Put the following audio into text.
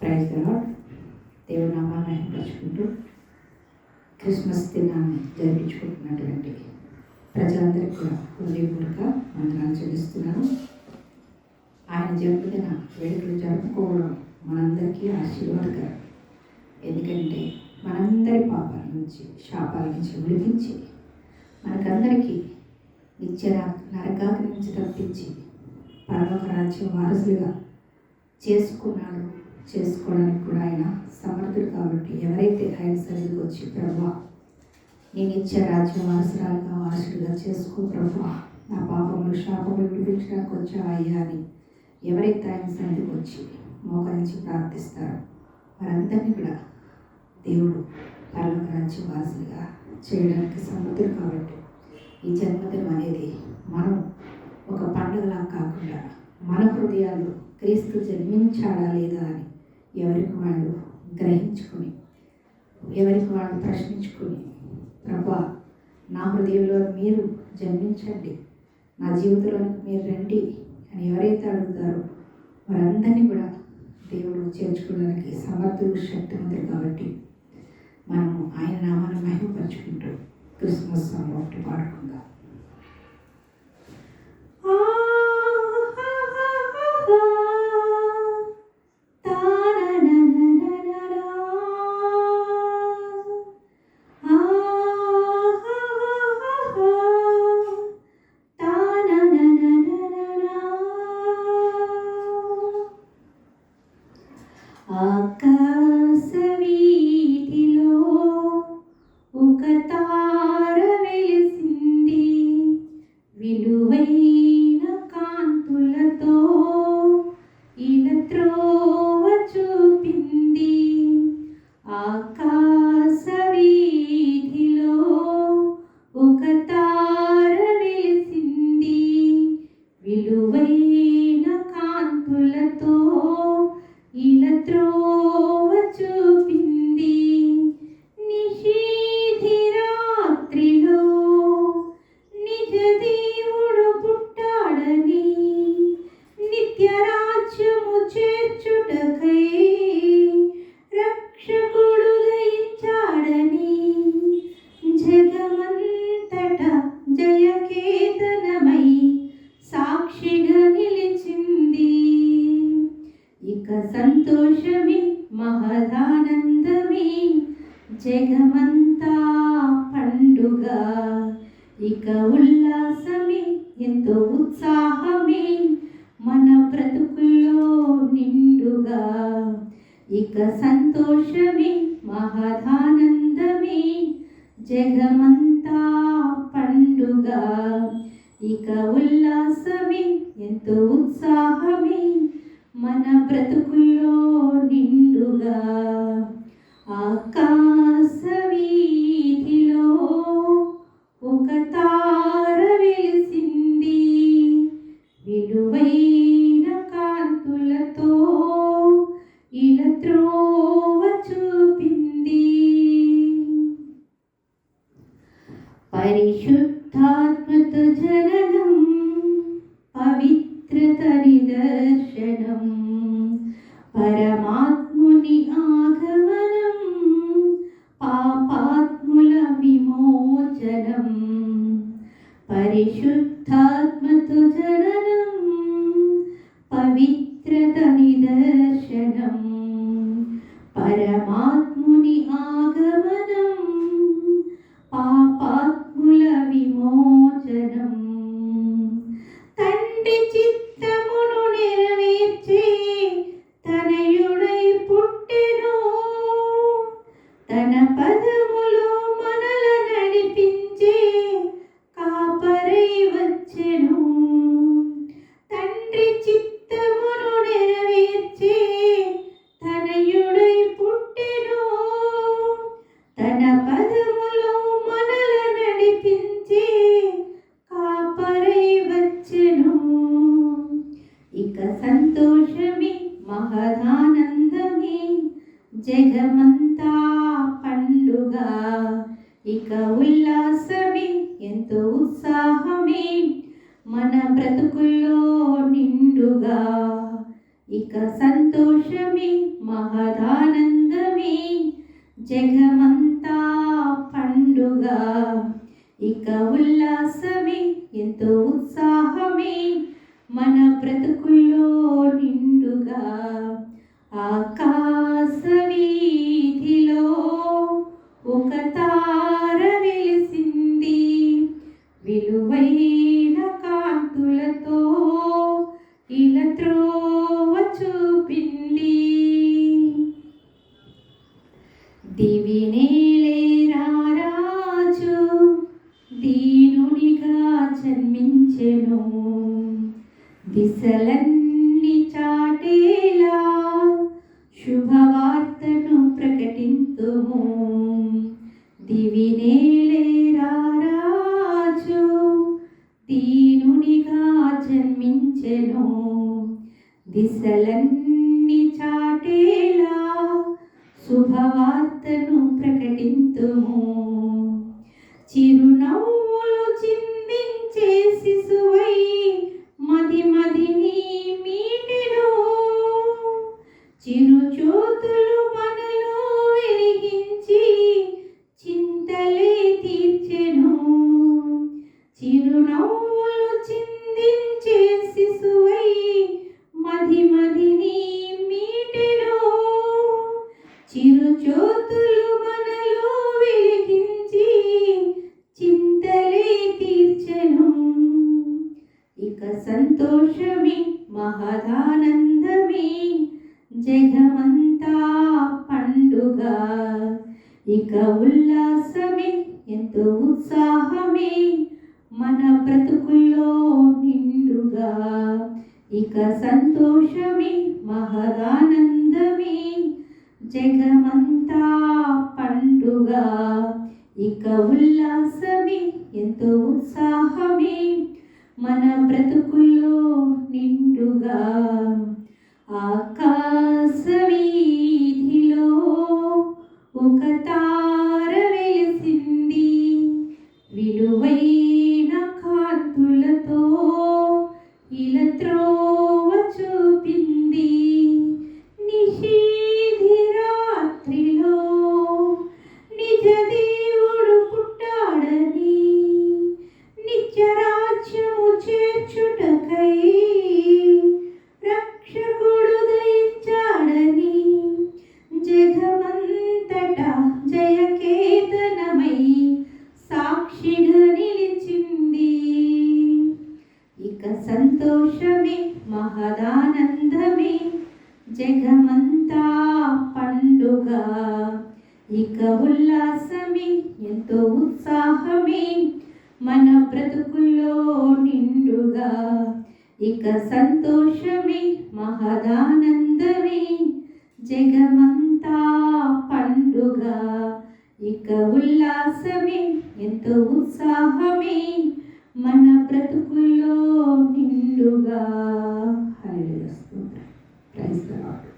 Praise lord దేవుడు నామాన్ని Christmas దినాన్ని జరిపించుకుంటున్నటువంటి ప్రజలందరికీ కూడా హృదయపూర్వక వందనాలు చెల్లిస్తున్నాను. ఆయన జన్మదిన వేడుకలు జరుపుకోవడం మనందరికీ ఆశీర్వాదకరం. ఎందుకంటే మనందరి పాపాల నుంచి శాపాల నుంచి విడిపించి మనకందరికీ నిత్య నరకాగ్ని నుంచి తప్పించి పరలోక రాజ్యం వారసులుగా చేసుకున్నాడు చేసుకోవడానికి కూడా ఆయన సమర్థుడు కాబట్టి ఎవరైతే ఆయన సన్నిధికి వచ్చి ప్రభా నేను ఇచ్చే రాజ్య వారసురాలుగా వారసుడిగా చేసుకో ప్రభా. నా పాపములు శాపములు విడిపించడానికి వచ్చావా అయ్యా అని ఎవరైతే ఆయన సన్నిధికి వచ్చి మోకరించి ప్రార్థిస్తారో వారందరినీ కూడా దేవుడు పరలోక రాజ్య వారసులుగా చేయడానికి సమర్థుడు కాబట్టి ఈ జన్మదినం అనేది మనం ఒక పండుగలా కాకుండా మన హృదయాల్లో క్రీస్తు జన్మించాడా లేదా అని ఎవరికి వాళ్ళు గ్రహించుకొని ఎవరికి వాళ్ళు ప్రశ్నించుకుని ప్రభా నా హృదయంలో మీరు జన్మించండి నా జీవితంలోనికి మీరు రండి అని ఎవరైతే అడుగుతారో వారందరినీ కూడా దేవుడు చేర్చుకోవడానికి సమర్థుడు శక్తివంతుడు కాబట్టి మనము ఆయన నామాన్ని మహిమపరుచుకుంటూ క్రిస్మస్ సాంగ్ ఒకటి పాడుకుందాం. ఒక చేతనమై సాక్షిగా నిలిచింది. ఇక సంతోషమే మహదానందమే జగమంతా పండుగ. ఇక ఉల్లాసమే ఎంతో ఉత్సాహమే మన బ్రతుకుల్లో నిండుగా. ఇక సంతోషమే మహదానందమే జగమంత ఎంతో ఉత్సాహమే మన బ్రతుకుల్లో నిండుగా. ఆకాశ పరమాత్ముని ఆగమనం పాపాత్ముల విమోచనం పరిశుద్ధాత్మత జననం పవిత్రత నిదర్శనం పరమాత్ముని ఆగమనం జగమంతా పండుగ. ఇక ఉల్లాసమే ఎంతో ఉత్సాహమే. మన బ్రతుకుల్లో నిండుగా. ఇక సంతోషమే మహదానందమే. జగమంతా పండుగ. ఇక ఉల్లాసమే ఎంతో ఉత్సాహమే. మన బ్రతుకుల్లో నిండుగా. ఆకాశ ఒక తార వెలిసింది. విలువైన కాంతులతో ఇలా త్రోవ చూపింది. దివినేలేరా రాజు దీనునిగా జన్మించెను. దిశలన్నీ చాటే దిశలన్నీ చాటేలా శుభవార్తను ప్రకటింతుము. చిరునవ్వులు చిందించే శిశువై మది మదిని మీటెను. చిరుచోతులు మనలో వెలిగించి చింతలే తీర్చెను. చిరునవ్వులు చిందించే శిశువై మదిని మీటెను చిరుచోతులు మనలో వెలిగించి చింతలే తీర్చెను. ఇక సంతోషమే మహదానందమే జగమంతా పండుగ. ఇక ఉల్లాసమే ఎంతో ఉత్సాహమే మన బ్రతుకుల్లో నిండుగా. ఇక సంతోషమే మహదానందమే. జగమంతా పండుగ ఇక ఉల్లాసమే ఎంతో ఉత్సాహమే. మన బ్రతుకుల్లో నిండు ఇంత పండుగ. ఇక ఉల్లాసమే ఎంతో ఉత్సాహమే మన బ్రతుకుల్లో నిండుగా. ఇక సంతోషమే మహదానందమే జగమంతా పండుగ. ఇక ఉల్లాసమే ఎంతో ఉత్సాహమే మన బ్రతుకుల్లో నిండుగా. హైలే ప్రైజ్